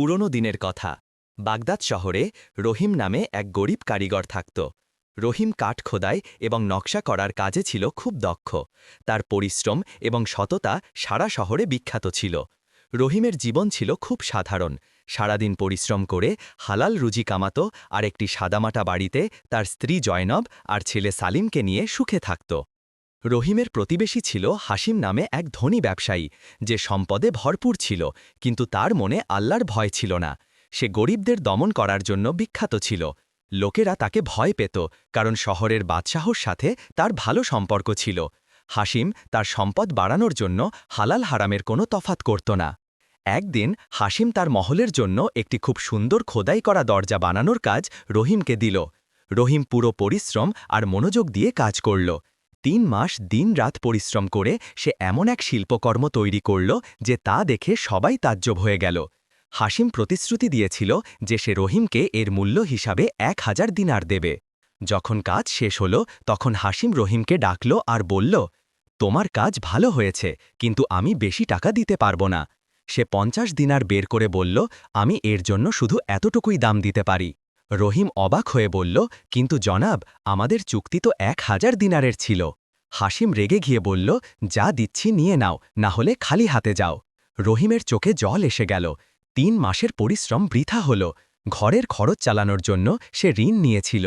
পুরনো দিনের কথা। বাগদাদ শহরে রহিম নামে এক গরিব কারিগর থাকত। রহিম কাঠ খোদাই এবং নকশা করার কাজে ছিল খুব দক্ষ। তার পরিশ্রম এবং সততা সারা শহরে বিখ্যাত ছিল। রহিমের জীবন ছিল খুব সাধারণ। সারাদিন পরিশ্রম করে হালাল রুজি কামাত আর একটি সাদামাটা বাড়িতে তার স্ত্রী জয়নব আর ছেলে সালিমকে নিয়ে সুখে থাকত। রহিমের প্রতিবেশী ছিল হাসিম নামে এক ধনী ব্যবসায়ী, যে সম্পদে ভরপুর ছিল, কিন্তু তার মনে আল্লাহর ভয় ছিল না। সে গরিবদের দমন করার জন্য বিখ্যাত ছিল। লোকেরা তাকে ভয় পেত, কারণ শহরের বাদশাহর সাথে তার ভালো সম্পর্ক ছিল। হাসিম তার সম্পদ বাড়ানোর জন্য হালাল হারামের কোনো তফাত করত না। একদিন হাসিম তার মহলের জন্য একটি খুব সুন্দর খোদাই করা দরজা বানানোর কাজ রহিমকে দিল। রহিম পুরো পরিশ্রম আর মনোযোগ দিয়ে কাজ করল। তিন মাস দিনরাত পরিশ্রম করে সে এমন এক শিল্পকর্ম তৈরি করল যে তা দেখে সবাই তাজ্জব হয়ে গেল। হাসিম প্রতিশ্রুতি দিয়েছিল যে সে রহিমকে এর মূল্য হিসাবে এক হাজার দিনার দেবে। যখন কাজ শেষ হল, তখন হাসিম রহিমকে ডাকল আর বলল, তোমার কাজ ভালো হয়েছে, কিন্তু আমি বেশি টাকা দিতে পারব না। সে পঞ্চাশ দিনার বের করে বলল, আমি এর জন্য শুধু এতটুকুই দাম দিতে পারি। রহিম অবাক হয়ে বলল, কিন্তু জনাব, আমাদের চুক্তি তো এক হাজার দিনারের ছিল। হাসিম রেগে গিয়ে বলল, যা দিচ্ছি নিয়ে নাও, না হলে খালি হাতে যাও। রহিমের চোখে জল এসে গেল। তিন মাসের পরিশ্রম বৃথা হল। ঘরের খরচ চালানোর জন্য সে ঋণ নিয়েছিল।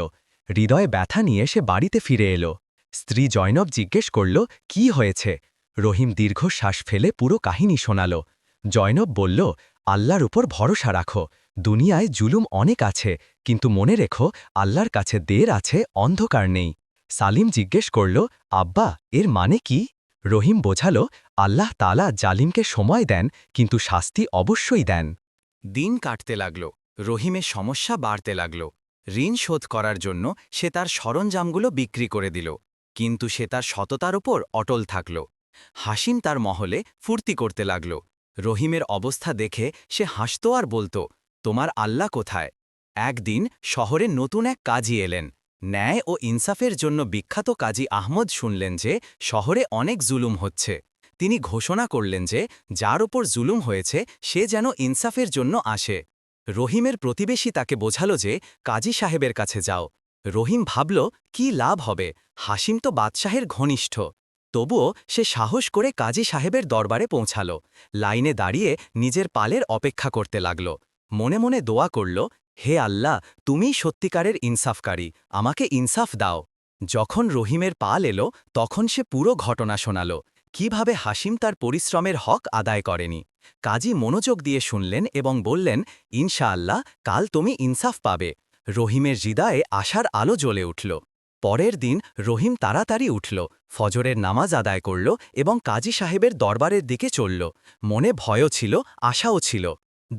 হৃদয়ে ব্যথা নিয়ে সে বাড়িতে ফিরে এলো। স্ত্রী জয়নব জিজ্ঞেস করল, কি হয়েছে? রহিম দীর্ঘশ্বাস ফেলে পুরো কাহিনী শোনাল। জয়নব বলল, আল্লাহর উপর ভরসা রাখো। দুনিয়ায় জুলুম অনেক আছে, কিন্তু মনে রেখো, আল্লাহর কাছে দের আছে, অন্ধকার নেই। সালিম জিজ্ঞেস করল, আব্বা, এর মানে কি? রহিম বোঝাল, আল্লাহ তালা জালিমকে সময় দেন, কিন্তু শাস্তি অবশ্যই দেন। দিন কাটতে লাগল রহিমের সমস্যা বাড়তে লাগল। ঋণ শোধ করার জন্য সে তার সরঞ্জামগুলো বিক্রি করে দিল, কিন্তু সে তার সততার ওপর অটল থাকল। হাসিম তার মহলে ফুর্তি করতে লাগল। রহিমের অবস্থা দেখে সে হাসত আর বলতো তোমার আল্লাহ কোথায়? একদিন শহরে নতুন এক কাজী এলেন। ন্যায় ও ইনসাফের জন্য বিখ্যাত কাজী আহমদ শুনলেন যে শহরে অনেক জুলুম হচ্ছে। তিনি ঘোষণা করলেন যে যার ওপর জুলুম হয়েছে, সে যেন ইনসাফের জন্য আসে। রহিমের প্রতিবেশী তাকে বোঝাল যে, কাজী সাহেবের কাছে যাও। রহিম ভাবল, কি লাভ হবে? হাসিম তো বাদশাহের ঘনিষ্ঠ। তবুও সে সাহস করে কাজী সাহেবের দরবারে পৌঁছাল। লাইনে দাঁড়িয়ে নিজের পালের অপেক্ষা করতে লাগল। মনে মনে দোয়া করল, হে আল্লাহ, তুমিই সত্যিকারের ইনসাফকারী, আমাকে ইনসাফ দাও। যখন রহিমের পাল এলো, তখন সে পুরো ঘটনা শোনাল, কীভাবে হাসিম তার পরিশ্রমের হক আদায় করেনি। কাজী মনোযোগ দিয়ে শুনলেন এবং বললেন, ইনশাআল্লাহ, কাল তুমি ইনসাফ পাবে। রহিমের হৃদয়ে আশার আলো জ্বলে উঠল। পরের দিন রহিম তাড়াতাড়ি উঠল, ফজরের নামাজ আদায় করল এবং কাজী সাহেবের দরবারের দিকে চলল। মনে ভয়ও ছিল, আশাও ছিল।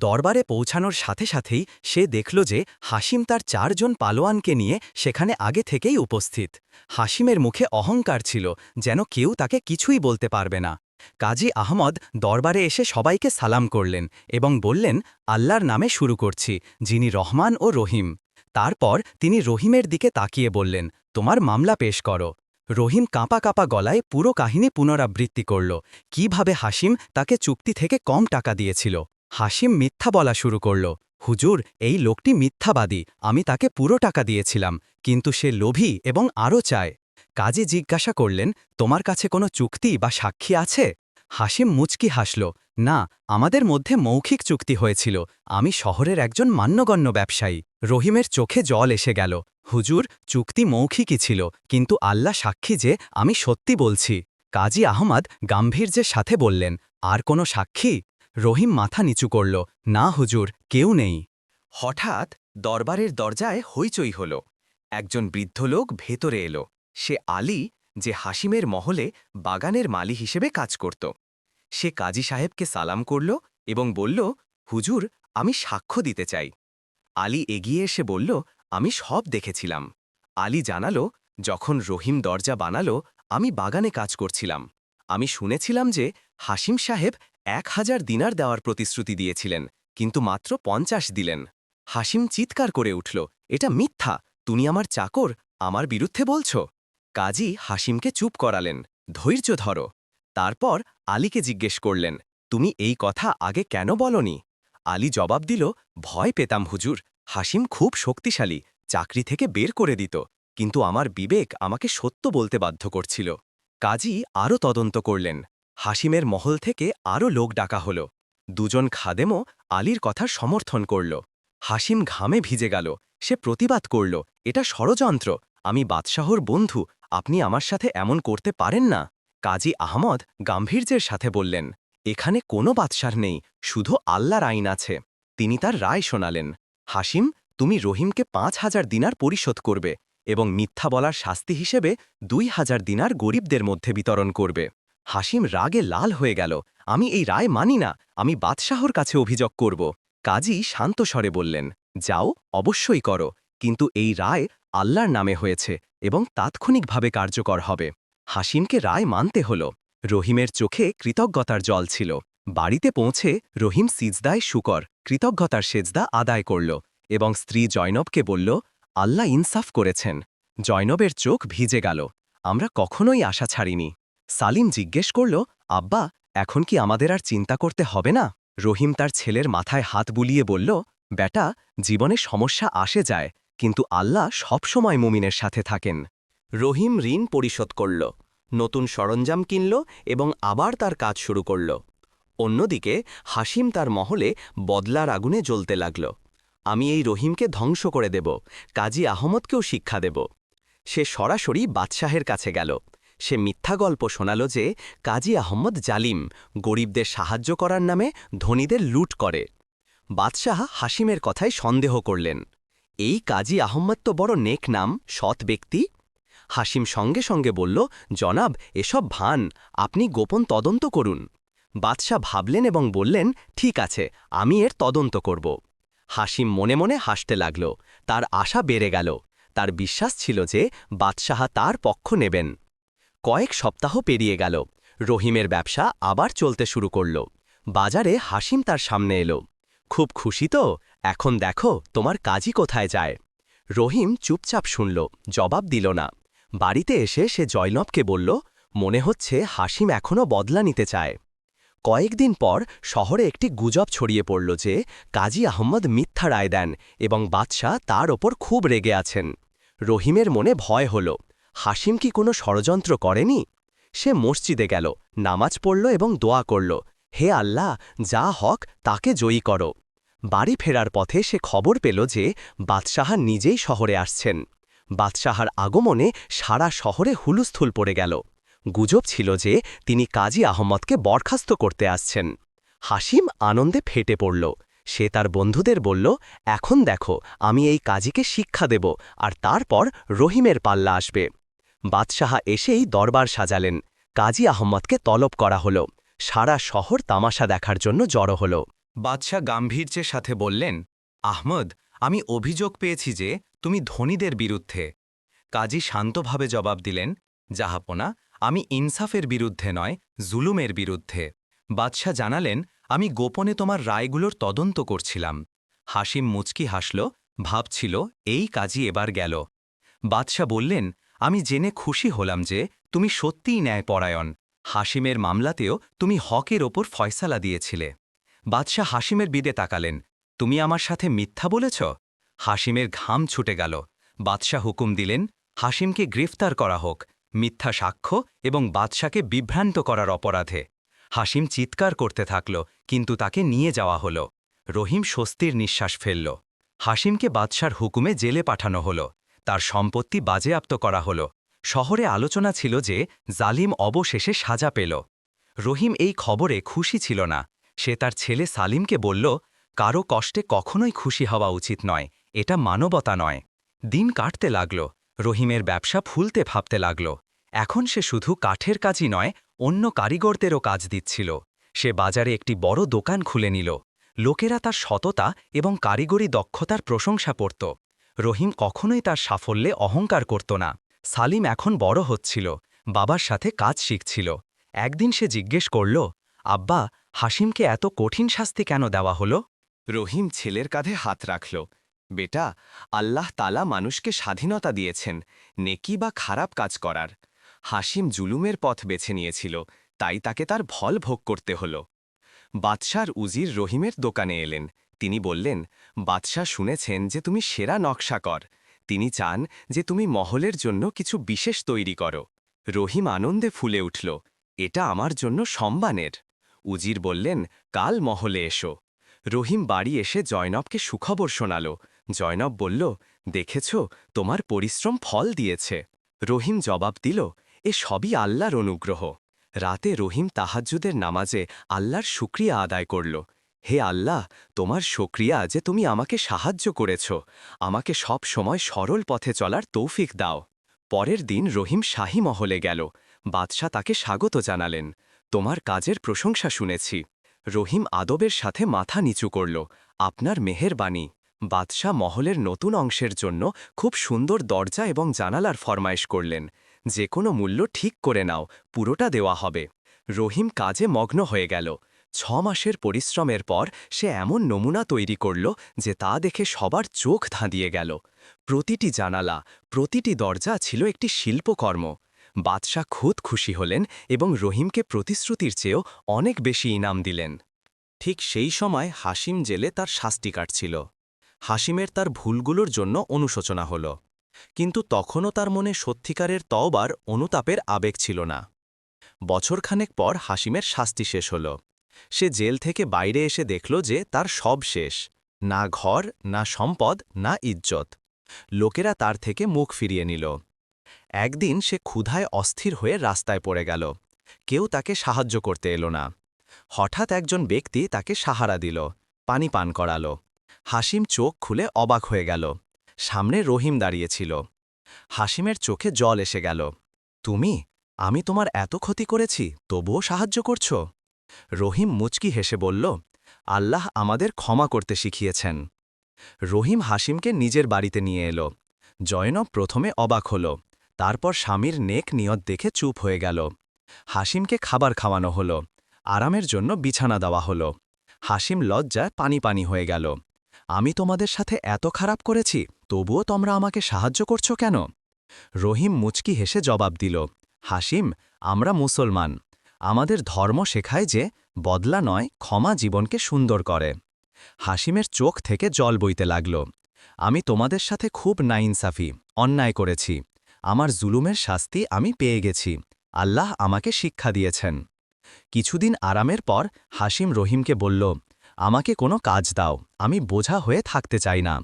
দরবারে পৌঁছানোর সাথে সাথেই সে দেখল যে হাসিম তার চারজন পালোয়ানকে নিয়ে সেখানে আগে থেকেই উপস্থিত। হাসিমের মুখে অহংকার ছিল, যেন কেউ তাকে কিছুই বলতে পারবে না। কাজী আহমদ দরবারে এসে সবাইকে সালাম করলেন এবং বললেন, আল্লাহর নামে শুরু করছি, যিনি রহমান ও রহিম। তারপর তিনি রহিমের দিকে তাকিয়ে বললেন, তোমার মামলা পেশ করো। রহিম কাঁপা কাঁপা গলায় পুরো কাহিনী পুনরাবৃত্তি করল, কীভাবে হাসিম তাকে চুক্তি থেকে কম টাকা দিয়েছিল। হাসিম মিথ্যা বলা শুরু করল, হুজুর, এই লোকটি মিথ্যাবাদী, আমি তাকে পুরো টাকা দিয়েছিলাম, কিন্তু সে লোভী এবং আরও চায়। কাজে জিজ্ঞাসা করলেন, তোমার কাছে কোনো চুক্তি বা সাক্ষী আছে? হাসিম মুচকি হাসল, না, আমাদের মধ্যে মৌখিক চুক্তি হয়েছিল, আমি শহরের একজন মান্যগণ্য ব্যবসায়ী। রহিমের চোখে জল এসে গেল, হুজুর, চুক্তি মৌখিকই ছিল, কিন্তু আল্লাহ সাক্ষী যে আমি সত্যি বলছি। কাজী আহমদ গাম্ভীর্যের সাথে বললেন, আর কোনো সাক্ষী? রহিম মাথা নিচু করল, না হুজুর, কেউ নেই। হঠাৎ দরবারের দরজায় হইচই হল। একজন বৃদ্ধ লোক ভেতরে এলো। সে আলী, যে হাসিমের মহলে বাগানের মালি হিসেবে কাজ করত। সে কাজী সাহেবকে সালাম করল এবং বলল, হুজুর, আমি সাক্ষ্য দিতে চাই। আলী এগিয়ে এসে বলল, আমি সব দেখেছিলাম। আলী জানালো, যখন রহিম দরজা বানালো, আমি বাগানে কাজ করছিলাম। আমি শুনেছিলাম যে হাসিম সাহেব এক হাজার দিনার দেওয়ার প্রতিশ্রুতি দিয়েছিলেন, কিন্তু মাত্র পঞ্চাশ দিলেন। হাসিম চিৎকার করে উঠল, এটা মিথ্যা! তুমি আমার চাকর, আমার বিরুদ্ধে বলছ? কাজী হাসিমকে চুপ করালেন, ধৈর্য ধরো। তারপর আলীকে জিজ্ঞেস করলেন, তুমি এই কথা আগে কেন বলনি? আলী জবাব দিল, ভয় পেতাম হুজুর হাসিম খুব শক্তিশালী, চাকরি থেকে বের করে দিত, কিন্তু আমার বিবেক আমাকে সত্য বলতে বাধ্য করছিল। কাজী আরও তদন্ত করলেন হাসিমের মহল থেকে আরও লোক ডাকা হল। দুজন খাদেমও আলীর কথা সমর্থন করল। হাসিম ঘামে ভিজে গেল। সে প্রতিবাদ করল, এটা ষড়যন্ত্র। আমি বাদশাহর বন্ধু। আপনি আমার সাথে এমন করতে পারেন না। কাজী আহমদ গাম্ভীর্যের সাথে বললেন, এখানে কোনো বাদশার নেই। শুধু আল্লাহর আইন আছে। তিনি তার রায় শোনালেন। হাসিম তুমি রহিমকে পাঁচ হাজার দিনার পরিশোধ করবে এবং মিথ্যা বলার শাস্তি হিসেবে দুই হাজার দিনার গরিবদের মধ্যে বিতরণ করবে। হাসিম রাগে লাল হয়ে গেল। আমি এই রায় মানি না, আমি বাদশাহর কাছে অভিযোগ করব। কাজী শান্ত স্বরে বললেন, যাও, অবশ্যই করো, কিন্তু এই রায় আল্লাহর নামে হয়েছে এবং তাৎক্ষণিকভাবে কার্যকর হবে। হাসিমকে রায় মানতে হল। রহিমের চোখে কৃতজ্ঞতার জল ছিল। বাড়িতে পৌঁছে রহিম সিজদায় শুকর, কৃতজ্ঞতার সেজদা আদায় করল এবং স্ত্রী জয়নবকে বলল, আল্লাহ ইনসাফ করেছেন। জয়নবের চোখ ভিজে গেল। আমরা কখনোই আশা ছাড়িনি। সালিম জিজ্ঞেস করল, আব্বা, এখন কি আমাদের আর চিন্তা করতে হবে না? রহিম তার ছেলের মাথায় হাত বুলিয়ে বলল, বেটা, জীবনে সমস্যা আসে যায়, কিন্তু আল্লাহ সবসময় মুমিনের সাথে থাকেন। রহিম ঋণ পরিশোধ করল, নতুন সরঞ্জাম কিনল এবং আবার তার কাজ শুরু করল। অন্যদিকে হাসিম তার মহলে বদলার আগুনে জ্বলতে লাগল, আমি এই রহিমকে ধ্বংস করে দেব, কাজী আহমদকেও শিক্ষা দেব। সে সরাসরি বাদশাহের কাছে গেল। সে মিথ্যা গল্প শোনাল যে কাজী আহম্মদ জালিম গরিবদের সাহায্য করার নামে ধনীদের লুট করে। বাদশাহ হাসিমের কথায় সন্দেহ করলেন। এই কাজী আহম্মদ তো বড় নেক নাম, সৎ ব্যক্তি। হাসিম সঙ্গে সঙ্গে বলল, জনাব, এসব ভান, আপনি গোপন তদন্ত করুন। বাদশাহ ভাবলেন এবং বললেন, ঠিক আছে, আমি এর তদন্ত করব। হাসিম মনে মনে হাসতে লাগল। তার আশা বেড়ে গেল। তার বিশ্বাস ছিল যে বাদশাহ তার পক্ষ নেবেন। কয়েক সপ্তাহ পেরিয়ে গেল। রহিমের ব্যবসা আবার চলতে শুরু করল। বাজারে হাসিম তার সামনে এলো। খুব খুশি তো? এখন দেখো তোমার কাজই কোথায় যায়। রহিম চুপচাপ শুনল, জবাব দিল না। বাড়িতে এসে সে জয়নবকে বলল, মনে হচ্ছে হাসিম এখনও বদলা নিতে চায়। কয়েকদিন পর শহরে একটি গুজব ছড়িয়ে পড়ল যে কাজী আহম্মদ মিথ্যা রায় দেন এবং বাদশাহ তার ওপর খুব রেগে আছেন। রহিমের মনে ভয় হল। হাসিম কি কোনো ষড়যন্ত্র করেনি? সে মসজিদে গেল, নামাজ পড়ল এবং দোয়া করল, হে আল্লাহ, যা হক, তাকে জয়ী করো। বাড়ি ফেরার পথে সে খবর পেল যে বাদশাহা নিজেই শহরে আসছেন। বাদশাহার আগমনে সারা শহরে হুলুস্থুল পড়ে গেল। গুজব ছিল যে তিনি কাজী আহমদকে বরখাস্ত করতে আসছেন। হাসিম আনন্দে ফেটে পড়ল। সে তার বন্ধুদের বলল, এখন দেখো, আমি এই কাজীকে শিক্ষা দেব, আর তারপর রহিমের পাল্লা আসবে। বাদশাহা এসেই দরবার সাজালেন। কাজী আহম্মদকে তলব করা হল। সারা শহর তামাশা দেখার জন্য জড়ো হল। বাদশাহ গাম্ভীর্যের সাথে বললেন, আহমদ, আমি অভিযোগ পেয়েছি যে তুমি ধনীদের বিরুদ্ধে। কাজী শান্তভাবে জবাব দিলেন জাহাপনা আমি ইনসাফের বিরুদ্ধে নয়, জুলুমের বিরুদ্ধে। বাদশাহ জানালেন, আমি গোপনে তোমার রায়গুলোর তদন্ত করছিলাম। হাসিম মুচকি হাসল, ভাবছিল, এই কাজই এবার গেল। বাদশাহ বললেন আমি জেনে খুশি হলাম যে তুমি সত্যিই ন্যায়পরায়ণ। হাসিমের মামলাতেও তুমি হকের ওপর ফয়সালা দিয়েছিলে। বাদশাহ হাসিমের বিদে তাকালেন। তুমি আমার সাথে মিথ্যা বলেছ? হাসিমের ঘাম ছুটে গেল। বাদশাহ হুকুম দিলেন হাসিমকে গ্রেফতার করা হোক। মিথ্যা সাক্ষ্য এবং বাদশাকে বিভ্রান্ত করার অপরাধে। হাসিম চিৎকার করতে থাকল, কিন্তু তাকে নিয়ে যাওয়া হল। রহিম স্বস্তির নিঃশ্বাস ফেলল। হাসিমকে বাদশার হুকুমে জেলে পাঠানো হল। তার সম্পত্তি বাজেয়াপ্ত করা হল। শহরে আলোচনা ছিল যে জালিম অবশেষে সাজা পেল। রহিম এই খবরে খুশি ছিল না। সে তার ছেলে সালিমকে বলল, কারও কষ্টে কখনোই খুশি হওয়া উচিত নয়, এটা মানবতা নয়। দিন কাটতে লাগল, রহিমের ব্যবসা ফুলতে ভাবতে লাগল। এখন সে শুধু কাঠের কাজই নয়, অন্য কারিগরদেরও কাজ দিচ্ছিল। সে বাজারে একটি বড় দোকান খুলে নিল। লোকেরা তার সততা এবং কারিগরি দক্ষতার প্রশংসা পড়ত। রহিম কখনোই তার সাফল্যে অহংকার করত না। সালিম এখন বড় হচ্ছিল, বাবার সাথে কাজ শিখছিল। একদিন সে জিজ্ঞেস করল, আব্বা হাসিমকে এত কঠিন শাস্তি কেন দেওয়া হল? রহিম ছেলের কাঁধে হাত রাখল, বেটা, আল্লাহ তালা মানুষকে স্বাধীনতা দিয়েছেন, নেকি বা খারাপ কাজ করার। হাসিম জুলুমের পথ বেছে নিয়েছিল, তাই তাকে তার ভল ভোগ করতে হল। বাদশার উজির রহিমের দোকানে এলেন তিনি বললেন, বাদশাহ শুনেছেন যে তুমি সেরা নকশাকর তিনি চান যে তুমি মহলের জন্য কিছু বিশেষ তৈরি করো। রহিম আনন্দে ফুলে উঠল। এটা আমার জন্য সম্মানের। উজির বললেন, কাল মহলে এসো। রহিম বাড়ি এসে জয়নবকে সুখবর শোনাল। জয়নব বলল, দেখেছ, তোমার পরিশ্রম ফল দিয়েছে। রহিম জবাব দিল, এ সবই আল্লাহর অনুগ্রহ। রাতে রহিম তাহাজ্জুদের নামাজে আল্লাহর শুক্রিয়া আদায় করল। হে আল্লাহ, তোমার সক্রিয়া যে তুমি আমাকে সাহায্য করেছ। আমাকে সব সময় সরল পথে চলার তৌফিক দাও। পরের দিন রহিম শাহী মহলে গেল। বাদশাহ তাকে স্বাগত জানালেন। তোমার কাজের প্রশংসা শুনেছি। রহিম আদবের সাথে মাথা নিচু করল। আপনার মেহেরবাণী বাদশাহ মহলের নতুন অংশের জন্য খুব সুন্দর দরজা এবং জানালার ফরমাইশ করলেন। যে কোনো মূল্য ঠিক করে নাও, পুরোটা দেওয়া হবে। রহিম কাজে মগ্ন হয়ে গেল। ছ মাসের পরিশ্রমের পর সে এমন নমুনা তৈরি করল যে তা দেখে সবার চোখ ধাঁধিয়ে গেল। প্রতিটি জানালা, প্রতিটি দরজা ছিল একটি শিল্পকর্ম। বাদশাহ খুদ খুশি হলেন এবং রহিমকে প্রতিশ্রুতির চেয়েও অনেক বেশি ইনাম দিলেন। ঠিক সেই সময় হাসিম জেলে তার শাস্তি কাটছিল। হাসিমের তার ভুলগুলোর জন্য অনুশোচনা হল। কিন্তু তখনও তার মনে সত্যিকারের তওবার, অনুতাপের আবেগ ছিল না। বছরখানেক পর হাসিমের শাস্তি শেষ হল। সে জেল থেকে বাইরে এসে দেখল যে তার সব শেষ, না ঘর, না সম্পদ, না ইজ্জত। লোকেরা তার থেকে মুখ ফিরিয়ে নিল। একদিন সে ক্ষুধায় অস্থির হয়ে রাস্তায় পড়ে গেল। কেউ তাকে সাহায্য করতে এলো না। হঠাৎ একজন ব্যক্তি তাকে সাহারা দিল, পানি পান করালো। হাসিম চোখ খুলে অবাক হয়ে গেল। সামনে রহিম দাঁড়িয়েছিল হাসিমের চোখে জল এসে গেল। তুমি? আমি তোমার এত ক্ষতি করেছি, তবুও সাহায্য করছ? রহিম মুচকি হেসে বলল, আল্লাহ আমাদের ক্ষমা করতে শিখিয়েছেন। রহিম হাসিমকে নিজের বাড়িতে নিয়ে এলো। জয়নব প্রথমে অবাক হল, তারপর স্বামীর নেক নিয়ত দেখে চুপ হয়ে গেল। হাসিমকে খাবার খাওয়ানো হল, আরামের জন্য বিছানা দেওয়া হল। হাসিম লজ্জায় পানি পানি হয়ে গেল, আমি তোমাদের সাথে এত খারাপ করেছি, তবুও তোমরা আমাকে সাহায্য করছ কেন? রহিম মুচকি হেসে জবাব দিল, হাসিম, আমরা মুসলমান আমাদের ধর্ম শেখায় যে বদলা নয়, ক্ষমা জীবনকে সুন্দর করে। হাসিমের চোখ থেকে জল বইতে লাগল। আমি তোমাদের সাথে খুব নাইনসাফি, অন্যায় করেছি। আমার জুলুমের শাস্তি আমি পেয়ে গেছি। আল্লাহ আমাকে শিক্ষা দিয়েছেন। কিছুদিন আরামের পর হাসিম রহিমকে বলল, আমাকে কোনো কাজ দাও, আমি বোঝা হয়ে থাকতে চাই না।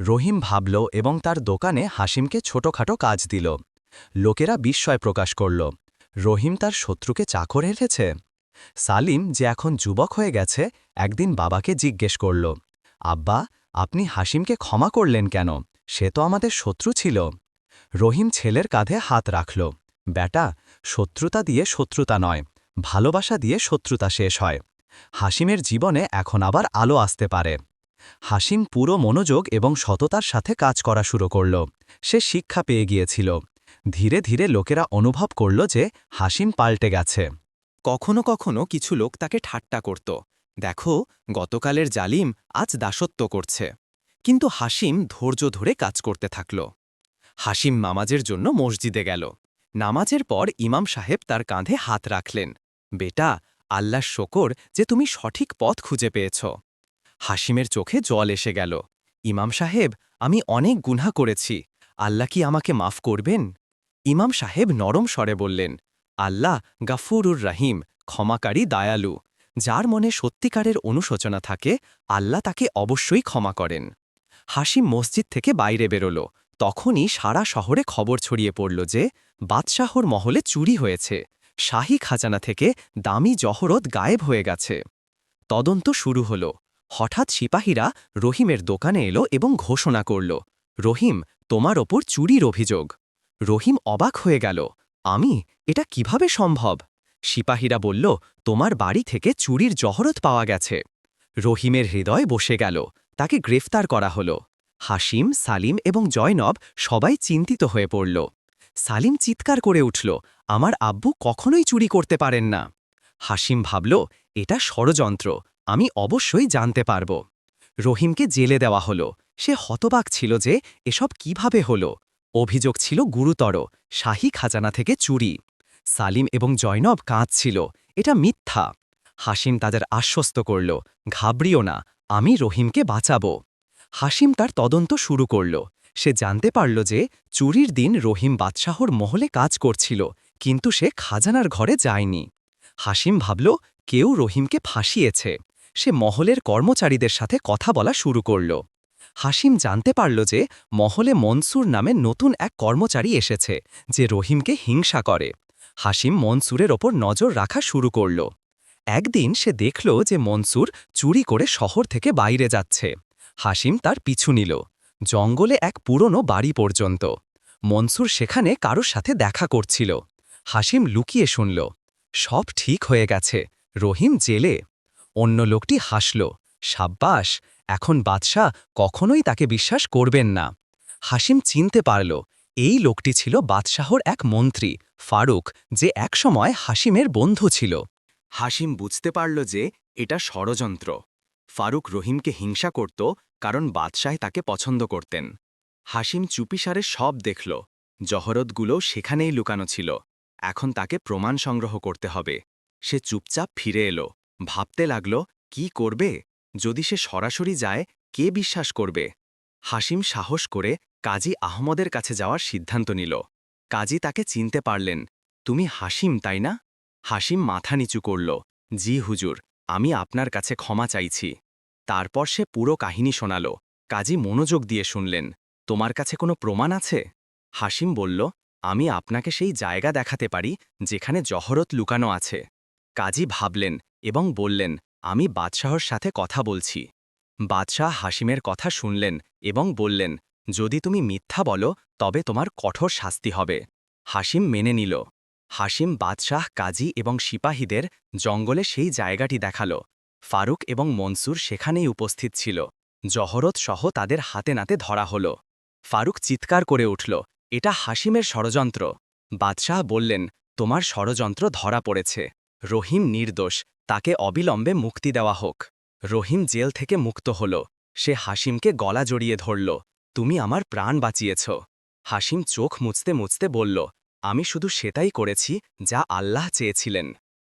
রহিম ভাবল এবং তার দোকানে হাসিমকে ছোটখাটো কাজ দিল। লোকেরা বিস্ময় প্রকাশ করল। রহিম তার শত্রুকে চাকর এলেছে সালিম, যে এখন যুবক হয়ে গেছে, একদিন বাবাকে জিজ্ঞেস করল, আব্বা, আপনি হাসিমকে ক্ষমা করলেন কেন? সে তো আমাদের শত্রু ছিল। রহিম ছেলের কাঁধে হাত রাখল ব্যাটা শত্রুতা দিয়ে শত্রুতা নয়, ভালোবাসা দিয়ে শত্রুতা শেষ হয়। হাসিমের জীবনে এখন আবার আলো আসতে পারে। হাসিম পুরো মনোযোগ এবং সততার সাথে কাজ করা শুরু করল। সে শিক্ষা পেয়ে গিয়েছিল। ধীরে ধীরে লোকেরা অনুভব করল যে হাসিম পাল্টে গেছে। কখনো কখনো কিছু লোক তাকে ঠাট্টা করত। দেখো, গতকালের জালিম আজ দাসত্ব করছে। কিন্তু হাসিম ধৈর্য ধরে কাজ করতে থাকল। হাসিম নামাজের জন্য মসজিদে গেল। নামাজের পর ইমাম সাহেব তার কাঁধে হাত রাখলেন। বেটা আল্লাহ শকর যে তুমি সঠিক পথ খুঁজে পেয়েছ। হাসিমের চোখে জল এসে গেল। ইমাম সাহেব, আমি অনেক গুনহা করেছি। আল্লাহ কি আমাকে মাফ করবেন? ইমাম সাহেব নরম স্বরে বললেন, আল্লাহ গাফুরুর রাহিম, ক্ষমাকারী দায়ালু। যার মনে সত্যিকারের অনুশোচনা থাকে, আল্লাহ তাকে অবশ্যই ক্ষমা করেন। হাসিম মসজিদ থেকে বাইরে বেরোল। তখনই সারা শহরে খবর ছড়িয়ে পড়ল যে, বাদশাহর মহলে চুরি হয়েছে। শাহী খাজানা থেকে দামি জহরত গায়েব হয়ে গেছে। তদন্ত শুরু হল। হঠাৎ সিপাহীরা রহিমের দোকানে এলো এবং ঘোষণা করল, রহিম, তোমার ওপর চুরির অভিযোগ। রহিম অবাক হয়ে গেল। আমি? এটা কীভাবে সম্ভব? সিপাহীরা বলল, তোমার বাড়ি থেকে চুরির জহরত পাওয়া গেছে। রহিমের হৃদয় বসে গেল। তাকে গ্রেফতার করা হল। হাসিম সালিম এবং জয়নব সবাই চিন্তিত হয়ে পড়ল। সালিম চিৎকার করে উঠল, আমার আব্বু কখনোই চুরি করতে পারেন না। হাসিম ভাবল, এটা ষড়যন্ত্র, আমি অবশ্যই জানতে পারব। রহিমকে জেলে দেওয়া হল। সে হতবাক ছিল যে, এসব কীভাবে হল? অভিযোগ ছিল গুরুতর। শাহী খাজানা থেকে চুরি। সালিম এবং জয়নব কাঁদছিল। এটা মিথ্যা। হাসিম তাদের আশ্বস্ত করল, ঘাবড়িও না, আমি রহিমকে বাঁচাব। হাসিম তার তদন্ত শুরু করল। সে জানতে পারল যে চুরির দিন রহিম বাদশাহর মহলে কাজ করছিল, কিন্তু সে খাজানার ঘরে যায়নি। হাসিম ভাবল, কেউ রহিমকে ফাঁসিয়েছে। সে মহলের কর্মচারীদের সাথে কথা বলা শুরু করল। হাসিম জানতে পারল যে মহলে মনসুর নামে নতুন এক কর্মচারী এসেছে, যে রহিমকে হিংসা করে। হাসিম মনসুরের ওপর নজর রাখা শুরু করল। একদিন সে দেখল যে মনসুর চুরি করে শহর থেকে বাইরে যাচ্ছে। হাসিম তার পিছু নিল। জঙ্গলে এক পুরনো বাড়ি পর্যন্ত। মনসুর সেখানে কারোর সাথে দেখা করছিল। হাসিম লুকিয়ে শুনল। সব ঠিক হয়ে গেছে। রহিম জেলে। অন্য লোকটি হাসল। সাব্বাস, এখন বাদশাহ কখনোই তাকে বিশ্বাস করবেন না। হাসিম চিনতে পারল, এই লোকটি ছিল বাদশাহর এক মন্ত্রী, ফারুক, যে একসময় হাসিমের বন্ধু ছিল। হাসিম বুঝতে পারল যে এটা ষড়যন্ত্র। ফারুক রহিমকে হিংসা করত, কারণ বাদশাহ তাকে পছন্দ করতেন। হাসিম চুপিসারে সব দেখল, জহরতগুলো সেখানেই লুকানো ছিল। এখন তাকে প্রমাণ সংগ্রহ করতে হবে। সে চুপচাপ ফিরে এলো, ভাবতে লাগল, কি করবে? যদি সে সরাসরি যায়, কে বিশ্বাস করবে? হাসিম সাহস করে কাজী আহমদের কাছে যাওয়ার সিদ্ধান্ত নিল। কাজী তাকে চিনতে পারলেন। তুমি হাসিম তাই না? হাসিম মাথা নিচু করল। জি হুজুর, আমি আপনার কাছে ক্ষমা চাইছি। তারপর সে পুরো কাহিনী শোনাল। কাজী মনোযোগ দিয়ে শুনলেন। তোমার কাছে কোনো প্রমাণ আছে? হাসিম বলল, আমি আপনাকে সেই জায়গা দেখাতে পারি, যেখানে জহরত লুকানো আছে। কাজী ভাবলেন এবং বললেন আমি বাদশাহর সাথে কথা বলছি। বাদশাহ হাসিমের কথা শুনলেন এবং বললেন, যদি তুমি মিথ্যা বলো, তবে তোমার কঠোর শাস্তি হবে। হাসিম মেনে নিল। হাসিম বাদশাহ, কাজী এবং সিপাহীদের জঙ্গলে সেই জায়গাটি দেখাল। ফারুক এবং মনসুর সেখানেই উপস্থিত ছিল। জহরত সহ তাদের হাতে নাতে ধরা হল। ফারুক চিৎকার করে উঠল, এটা হাসিমের ষড়যন্ত্র। বাদশাহ বললেন, তোমার ষড়যন্ত্র ধরা পড়েছে। রহিম নির্দোষ তাকে অবিলম্বে মুক্তি দেওয়া হোক। রহিম জেল থেকে মুক্ত হল। সে হাসিমকে গলা জড়িয়ে ধরল। তুমি আমার প্রাণ বাঁচিয়েছ। হাসিম চোখ মুছতে মুছতে বলল, আমি শুধু সেটাই করেছি যা আল্লাহ চেয়েছিলেন।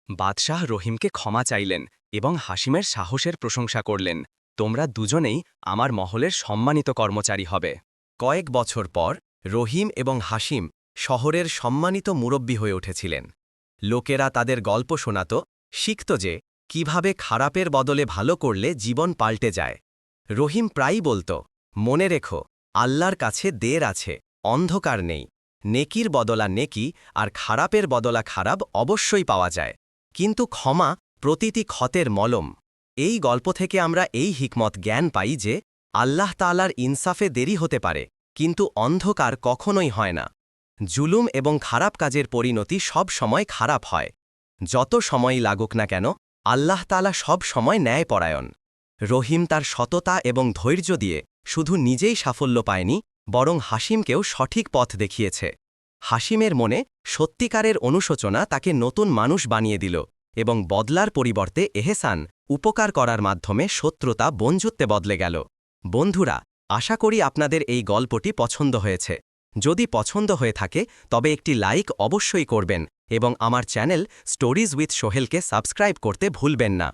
বাদশাহ রহিমকে ক্ষমা চাইলেন এবং হাসিমের সাহসের প্রশংসা করলেন, তোমরা দুজনেই আমার মহলের সম্মানিত কর্মচারী হবে। কয়েক বছর পর, রহিম এবং হাসিম শহরের সম্মানিত মুরব্বী হয়ে উঠেছিলেন। লোকেরা তাদের গল্প শোনাত শিখত যে, কীভাবে খারাপের বদলে ভালো করলে জীবন পাল্টে যায়। রহিম প্রায়ই বলত, মনে রেখো, আল্লাহর কাছে দের আছে, অন্ধকার নেই। নেকির বদলা নেকি আর খারাপের বদলা খারাপ অবশ্যই পাওয়া যায়। কিন্তু ক্ষমা প্রতিটি ক্ষতের মলম। এই গল্প থেকে আমরা এই হিকমত জ্ঞান পাই যে, আল্লাহ তালার ইনসাফে দেরি হতে পারে, কিন্তু অন্ধকার কখনোই হয় না। জুলুম এবং খারাপ কাজের পরিণতি সব সময় খারাপ হয়। যত সময়ই লাগুক না কেন, আল্লাহ তালা সব সময় ন্যায়পরায়ণ। রহিম তার সততা এবং ধৈর্য দিয়ে শুধু নিজেই সাফল্য পায়নি, বরং হাসিমকেও সঠিক পথ দেখিয়েছে। হাসিমের মনে সত্যিকারের অনুশোচনা তাকে নতুন মানুষ বানিয়ে দিল এবং বদলার পরিবর্তে এহেসান উপকার করার মাধ্যমে শত্রুতা বঞ্জুত্বে বদলে গেল। বন্ধুরা, আশা করি আপনাদের এই গল্পটি পছন্দ হয়েছে। যদি পছন্দ হয়ে থাকে, তবে একটি লাইক অবশ্যই করবেন এবং আমার চ্যানেল স্টোরিজ উইথ সোহেলকে সাবস্ক্রাইব করতে ভুলবেন না।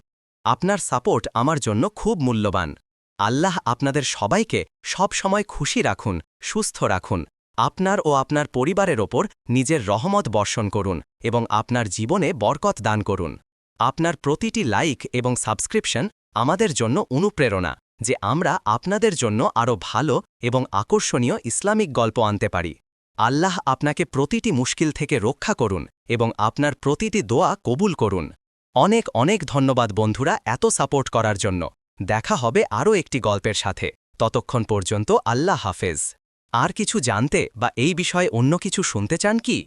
আপনার সাপোর্ট আমার জন্য খুব মূল্যবান। আল্লাহ আপনাদের সবাইকে সব সময় খুশি রাখুন, সুস্থ রাখুন। আপনার ও আপনার পরিবারের ওপর নিজের রহমত বর্ষণ করুন এবং আপনার জীবনে বরকত দান করুন। আপনার প্রতিটি লাইক এবং সাবস্ক্রিপশন আমাদের জন্য অনুপ্রেরণা যে আমরা আপনাদের জন্য আরও ভালো এবং আকর্ষণীয় ইসলামিক গল্প আনতে পারি। আল্লাহ আপনাকে প্রতিটি মুশকিল থেকে রক্ষা করুন এবং আপনার প্রতিটি দোয়া কবুল করুন। অনেক অনেক ধন্যবাদ বন্ধুরা এত সাপোর্ট করার জন্য। দেখা হবে আরও একটি গল্পের সাথে। ততক্ষণ পর্যন্ত আল্লাহ হাফেজ। আর কিছু জানতে বা এই বিষয়ে অন্য কিছু শুনতে চান কি?